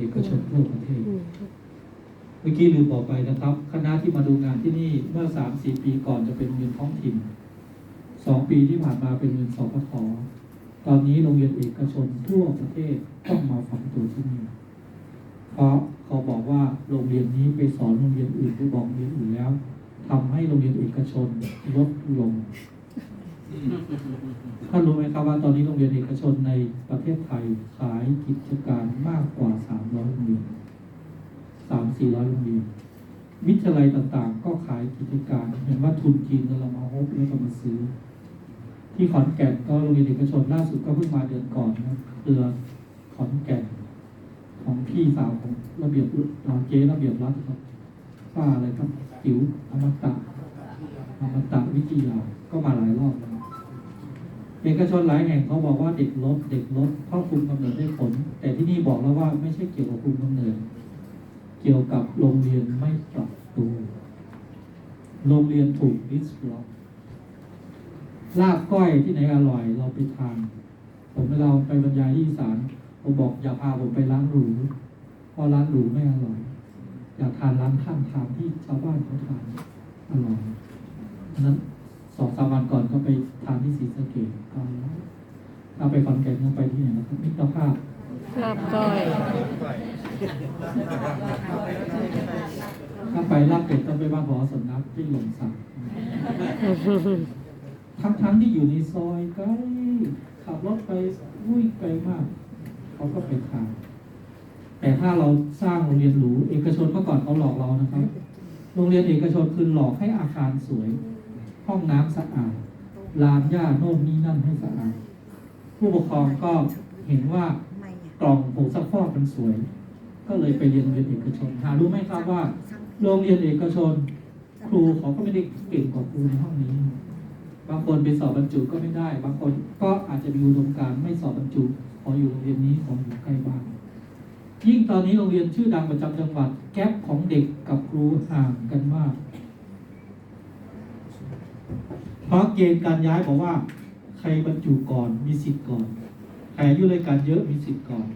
เอกชนทั่วประเทศ เมื่อกี้ลืมบอกไปนะครับ คณะที่มาดูงานที่นี่เมื่อสามสี่ปีก่อนจะเป็นโรงเรียนท้องถิ่นสองปีที่ผ่านมาเป็นโรงเรียนสพทตอนนี้โรงเรียนเอกชนทั่วประเทศต้องมาฝังตัวที่นี่เพราะเขาบอกว่าโรงเรียนนี้ไปสอนโรงเรียนอื่นไปบอกโรงเรียนอื่นแล้วทำให้โรงเรียนเอกชนลดลง ท่านรู้ไหมครับว่าตอนนี้โรงเรียนเอกชนในประเทศไทยขายกิจการมากกว่า 300 โรงเรียน 3 400 โรงเรียน วิทยาลัยต่างๆ ก็ขายกิจการเห็นว่าทุนจีนเรามาฮบแล้วก็มาซื้อ ที่ขอนแก่นก็โรงเรียนเอกชนล่าสุดก็เพิ่งมาเดือนก่อนนะครับเรือขอนแก่นของพี่สาวของระเบียบอ่าเจ๊ระเบียบรัฐครับป้าอะไรครับจิ๋วอมตะอมตะวิทยาก็มาหลายรอบแล้ว เอกชนหลายแห่งเขาบอกว่าเด็กลดเด็กลดเพราะคุมกำเนิดได้ผล แต่ที่นี่บอกแล้วว่าไม่ใช่เกี่ยวกับคุมกำเนิด เกี่ยวกับโรงเรียนไม่ปรับตัวโรงเรียนถูกดิสล็อกลาบก้อยที่ไหนอร่อยเราไปทานผมเวลาไปบรรยายที่สานผมบอกอย่าพาผมไปร้านหรูเพราะร้านหรูไม่อร่อย อยากทานร้านข้างทางที่ชาวบ้านเขาทานอร่อยอันนั้นามวันก่อนก็ไปทานที่ศรีสะเกดก็ถ้าไปขอนแก่นก็ไปที่ไหนนะครับมิตรภาพลาบก้อยถ้าไปลาบเป็ดต้องไปบ้านหอสนักที่หลงสักทั้งทั้งๆที่อยู่ในซอยใกล้ขับรถไปวุ้ยไกลมาก เขาก็ไปทานแต่ถ้าเราสร้างโรงเรียนหรูเอกชนเมื่อก่อนเขาหลอกเรานะครับ โรงเรียนเอกชนคือหลอกให้อาคารสวย ห้องน้ำสะอาดลานหญ้าโน่นนี่นั่นให้สะอาดผู้ปกครองก็เห็นว่ากล่องผงซักฟอกมันสวย ก็เลยไปเรียนโรงเรียนเอกชนหารู้ไหมครับว่า โรงเรียนเอกชน ครูเขาก็ไม่ได้เก่งกว่าครูในห้องนี้ บางคนไปสอบบรรจุก็ไม่ได้ บางคนก็อาจจะมีอุดมการไม่สอบบรรจุขออยู่โรงเรียนนี้ขออยู่ใกล้บ้านยิ่งตอนนี้โรงเรียนชื่อดังประจำจังหวัดแก๊ปของเด็กกับครูห่างกันมาก เพราะเกณฑ์การย้ายบอกว่า ใครบรรจุก่อนมีสิทธิ์ก่อน ใครอายุรายการเยอะมีสิทธิ์ก่อน